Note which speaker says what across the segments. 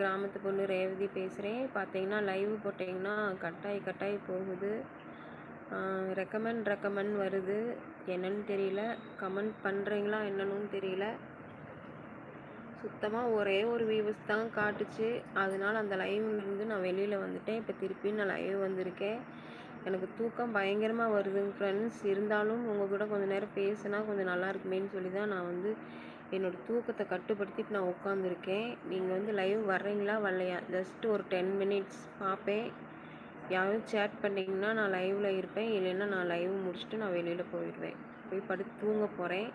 Speaker 1: கிராமத்து பொண்ணு ரேவதி பேசுகிறேன் பார்த்தீங்கன்னா லைவ் போட்டிங்கன்னா கட்டாயி கட்டாயி போகுது. ரெக்கமெண்ட் ரெக்கமெண்ட் வருது. என்னன்னு தெரியல. கமெண்ட் பண்ணுறீங்களா என்னன்னு தெரியல. சுத்தமாக ஒரே ஒரு வியூஸ் தான் காட்டுச்சு. அதனால் அந்த லைவ்லேருந்து நான் வெளியில் வந்துட்டேன். இப்போ திருப்பி நான் லைவ் வந்திருக்கேன். எனக்கு தூக்கம் பயங்கரமாக வருதுங்க ஃப்ரெண்ட்ஸ் இருந்தாலும் உங்கள் கூட கொஞ்சம் நேரம் பேசினா கொஞ்சம் நல்லா இருக்குமேன்னு சொல்லி தான் நான் வந்து என்னோடய தூக்கத்தை கட்டுப்படுத்திட்டு நான் உட்காந்துருக்கேன் நீங்கள் வந்து லைவ் வர்றீங்களா? வரலையா? ஜஸ்ட் ஒரு டென் மினிட்ஸ் பார்ப்பேன். யாரும் சேட் பண்ணிங்கன்னா நான் லைவில் இருப்பேன். இல்லைன்னா நான் லைவ் முடிச்சுட்டு நான் வெளியில் போயிடுவேன். போய் படுத்து தூங்க போகிறேன்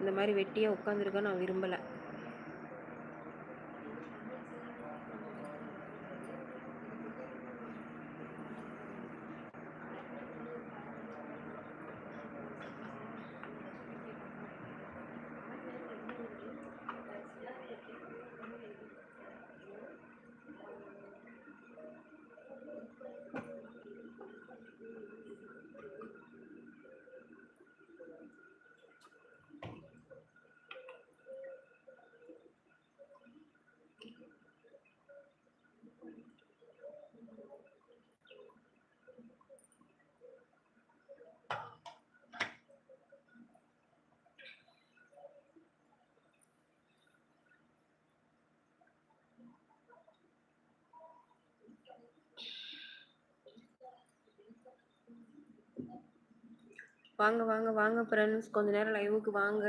Speaker 1: இந்த மாதிரி வெட்டியாக உட்காந்துருக்க நான் விரும்பலை. வாங்க வாங்க வாங்க ஃப்ரெண்ட்ஸ் கொஞ்ச நேரம் லைவுக்கு வாங்க.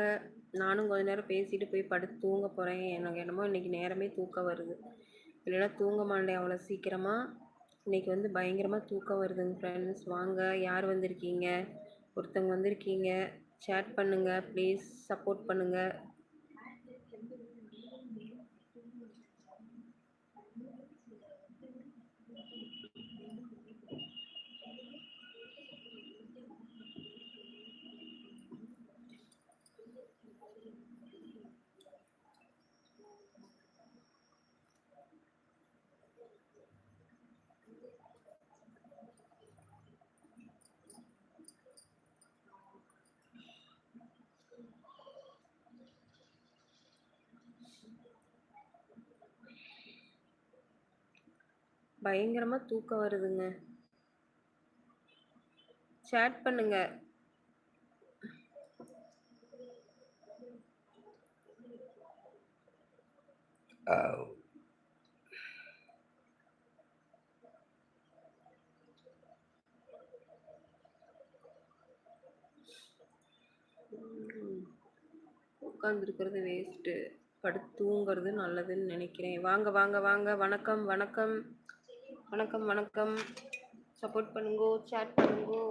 Speaker 1: நானும் கொஞ்ச நேரம் பேசிட்டு போய் படுத்து தூங்க போகிறேன் எனக்கு என்னமோ இன்றைக்கி நேரமே தூக்கம் வருது. இல்லைன்னா தூங்க மாட்டேன் அவ்வளோ சீக்கிரமாக இன்றைக்கி வந்து பயங்கரமாக தூக்கம் வருதுங்க ஃப்ரெண்ட்ஸ் வாங்க யார் வந்திருக்கீங்க? ஒருத்தவங்க வந்திருக்கீங்க. சேட் பண்ணுங்கள் ப்ளீஸ் சப்போர்ட் பண்ணுங்கள் பயங்கரமாக தூக்கம் வருதுங்க. சேட் பண்ணுங்க. உட்காந்துருக்கிறது வேஸ்ட்டு படுத்து தூங்குறது நல்லதுன்னு நினைக்கிறேன். வாங்க வாங்க வாங்க. வணக்கம் வணக்கம். வணக்கம் வணக்கம். சப்போர்ட் பண்ணுங்கோ சேட் பண்ணுங்கோ.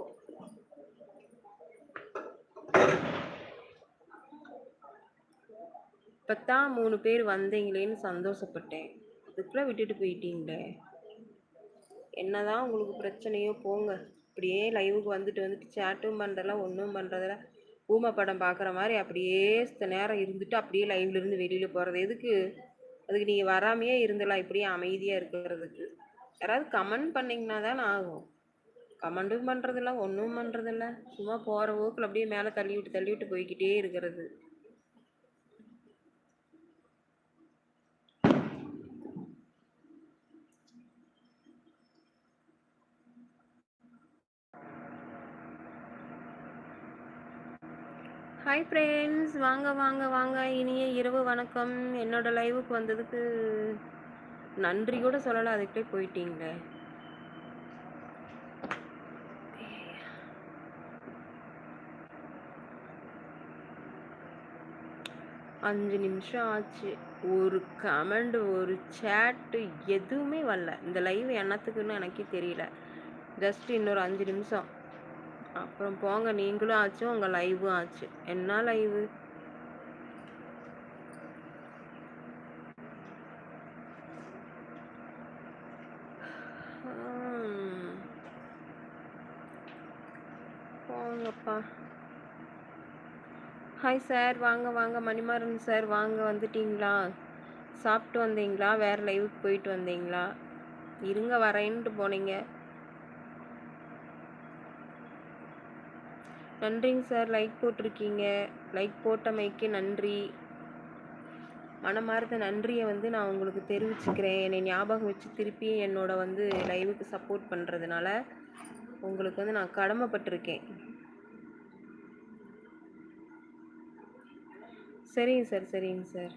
Speaker 1: இப்போத்தான் மூணு பேர் வந்தீங்களேன்னு சந்தோஷப்பட்டேன். அதுக்குள்ளே விட்டுட்டு போயிட்டீங்களே. என்னதான் உங்களுக்கு பிரச்சனையோ போங்க. அப்படியே லைவுக்கு வந்துட்டு வந்துட்டு சேட்டும் பண்ணுறதெல்லாம் ஒன்றும் பண்ணுறதில்ல ஊமை படம் பார்க்குற மாதிரி அப்படியே சித்த நேரம் இருந்துட்டு அப்படியே லைவ்லேருந்து வெளியில் போகிறது எதுக்கு? அதுக்கு நீங்கள் வராமையே இருந்தலாம் இப்படியே அமைதியாக இருக்கிறதுக்கு. யாராவது கமெண்ட் பண்ணிங்கன்னா தான் ஆகும் கமெண்டும் பண்ணுறதில்ல ஒன்றும் பண்ணுறதில்ல சும்மா போகிற போக்கில் அப்படியே மேலே தள்ளி விட்டு தள்ளி விட்டு போய்கிட்டே இருக்கிறது. ஹாய் ஃப்ரெண்ட்ஸ் வாங்க வாங்க வாங்க. இனிய இரவு வணக்கம். என்னோட லைவுக்கு வந்ததுக்கு நன்றி கூட சொல்லலை அதுக்கிட்டே போயிட்டீங்களே. அஞ்சு நிமிஷம் ஆச்சு. ஒரு கமெண்ட் ஒரு சேட்டு எதுவுமே வரல. இந்த லைவ் என்னத்துக்குன்னு எனக்கே தெரியல. ஜஸ்ட் இன்னொரு அஞ்சு நிமிஷம். அப்புறம் போங்க நீங்களும் ஆச்சு உங்கள் லைவும் ஆச்சு. என்ன லைவு ஹாய் சார் வாங்க வாங்க. மணிமாறன் சார் வாங்க வந்துட்டீங்களா? சாப்பிட்டு வந்தீங்களா? வேறு லைவுக்கு போயிட்டு வந்தீங்களா? இருங்க வரேன்ட்டு போனீங்க. நன்றிங்க சார் லைக் போட்டிருக்கீங்க. லைக் போட்டமைக்கு நன்றி. மனமார்ந்த நன்றியை வந்து நான் உங்களுக்கு தெரிவிச்சுக்கிறேன். என்னை ஞாபகம் வச்சு திருப்பி என்னோட வந்து லைவுக்கு சப்போர்ட் பண்ணுறதுனால உங்களுக்கு வந்து நான் கடமைப்பட்டிருக்கேன். சரிங்க சார் சரிங்க சார்.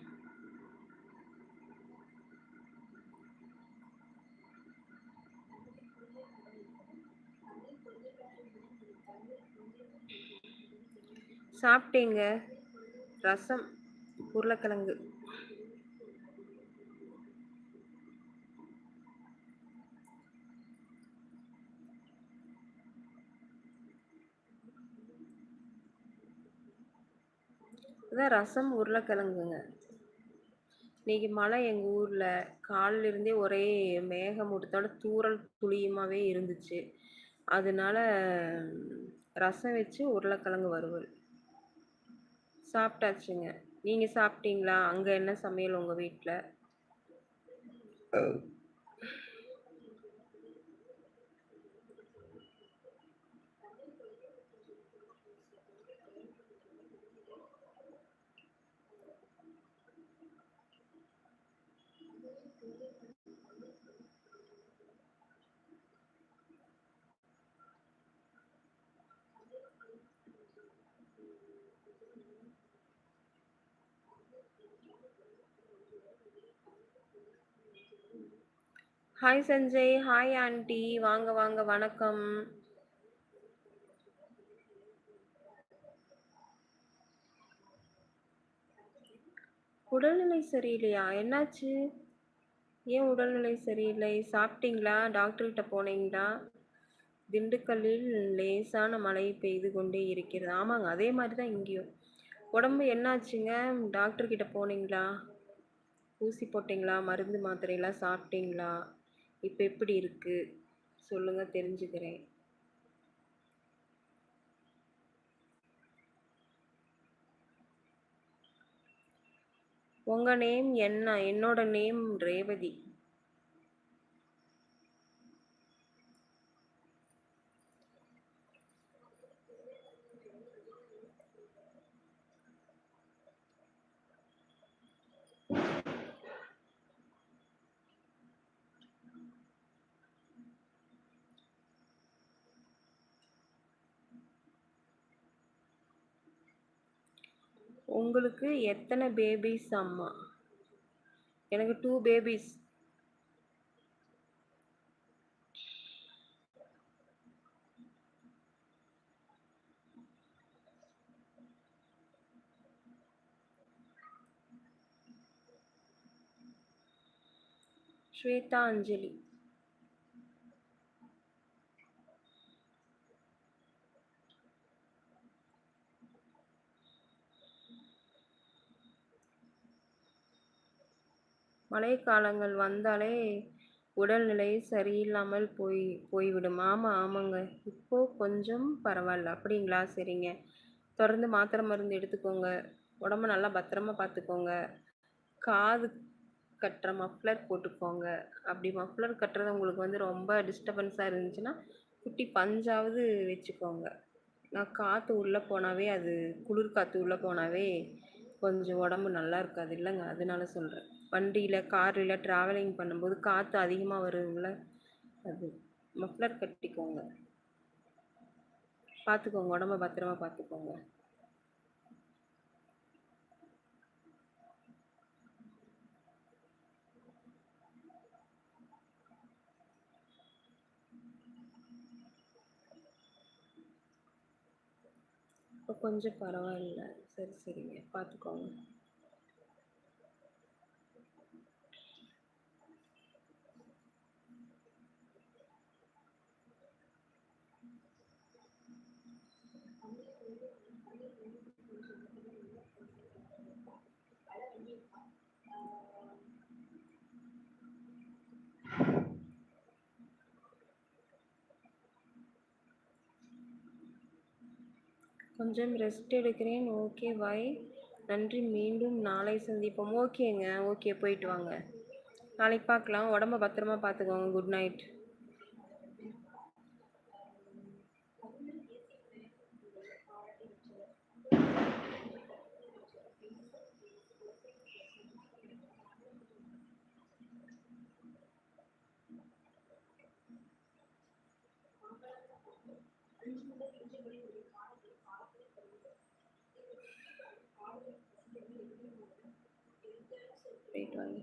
Speaker 1: சாப்பிட்டேங்க. ரசம் உருளைக்கிழங்கு. இதான் ரசம் உருளைக்கிழங்குங்க. இன்னைக்கு மழை எங்கள் ஊரில் காலிலிருந்தே ஒரே ஒரே மேகமூட்டத்தோட தூறல் துளியுமாவே இருந்துச்சு. அதனால ரசம் வச்சு உருளைக்கிழங்கு வறுவல். சாப்பிட்டாச்சுங்க. நீங்கள் சாப்பிட்டீங்களா? அங்கே என்ன சமையல் உங்கள் வீட்டில் ஹாய் சஞ்சய் ஹாய் ஆண்டி வாங்க வாங்க. வணக்கம். உடல்நிலை சரியில்லையா? என்னாச்சு? ஏன் உடல்நிலை சரியில்லை? சாப்பிட்டீங்களா? டாக்டர்கிட்ட போனீங்களா? திண்டுக்கல்லில் லேசான மழை பெய்து கொண்டே இருக்கிறது. ஆமாங்க அதே மாதிரி தான் இங்கேயும். உடம்பு என்னாச்சுங்க? டாக்டர்கிட்ட போனீங்களா? ஊசி போட்டிங்களா? மருந்து மாத்திரையெல்லாம் சாப்பிட்டீங்களா? இப்போ எப்படி இருக்கு? சொல்லுங்க தெரிஞ்சுக்கிறேன். உங்கள் நேம் என்ன? என்னோட நேம் ரேவதி. உங்களுக்கு எத்தனை பேபிஸ் அம்மா? எனக்கு டூ பேபிஸ் ஸ்வேதா அஞ்சலி. மழைக்காலங்கள் வந்தாலே உடல்நிலை சரியில்லாமல் போய் போய்விடும். ஆமாம் ஆமாங்க. இப்போது கொஞ்சம் பரவாயில்ல. அப்படிங்களா? சரிங்க. தொடர்ந்து மாத்திரை மருந்து எடுத்துக்கோங்க. உடம்ப நல்லா பத்திரமா பார்த்துக்கோங்க. காது கட்டுற மஃப்ளர் போட்டுக்கோங்க. அப்படி மஃப்ளர் கட்டுறது உங்களுக்கு வந்து ரொம்ப டிஸ்டர்பன்ஸாக இருந்துச்சுன்னா குட்டி பஞ்சாவது வச்சுக்கோங்க. நான் காற்று உள்ளே போனாவே அது குளிர் காற்று உள்ளே போனாவே கொஞ்சம் உடம்பு நல்லா இருக்காது. இல்லைங்க அதனால சொல்கிறேன் வண்டியில் காரில் ட்ராவலிங் பண்ணும்போது காற்று அதிகமாக வருதுங்கள அது மஃப்ளர் கட்டிக்கோங்க. பார்த்துக்கோங்க உடம்ப பத்திரமா பார்த்துக்கோங்க இப்போ கொஞ்சம் பரவாயில்ல. சரி சரிங்க. பார்த்துக்கோங்க கொஞ்சம் ரெஸ்ட் எடுக்கிறேன். ஓகே பாய் நன்றி மீண்டும் நாளை சந்திப்போம். ஓகேங்க ஓகே போயிட்டு வாங்க. நாளைக்கு பார்க்கலாம். உடம்ப பத்திரமா பார்த்துக்கோங்க. Good night Thank you.
Speaker 2: போயிட்டு வாங்க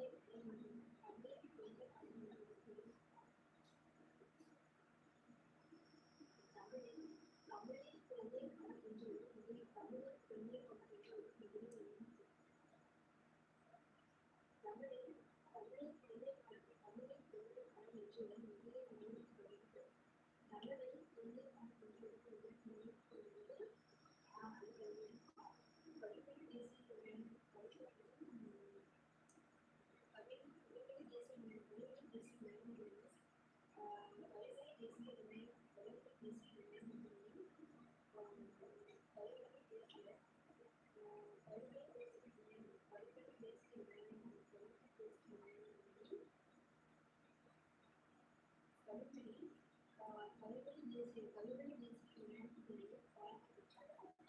Speaker 2: Thank you.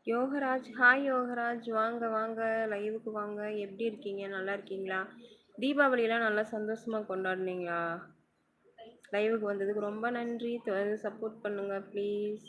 Speaker 2: Yogaraj hi Yogaraj. வாங்க வாங்க. லைவுக்கு வாங்க. எப்படி இருக்கீங்க? நல்லா இருக்கீங்களா? தீபாவளியெலாம் நல்லா சந்தோஷமாக கொண்டாடினீங்களா? லைவுக்கு வந்ததுக்கு ரொம்ப நன்றி. சப்போர்ட் பண்ணுங்க ப்ளீஸ்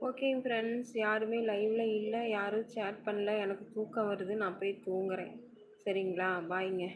Speaker 2: ஓகே ஃப்ரெண்ட்ஸ் யாருமே லைவில் இல்லை யாரும் சேட் பண்ணல. எனக்கு தூக்கம் வருது. நான் போய் தூங்குறேன். சரிங்களா? பாய்ங்க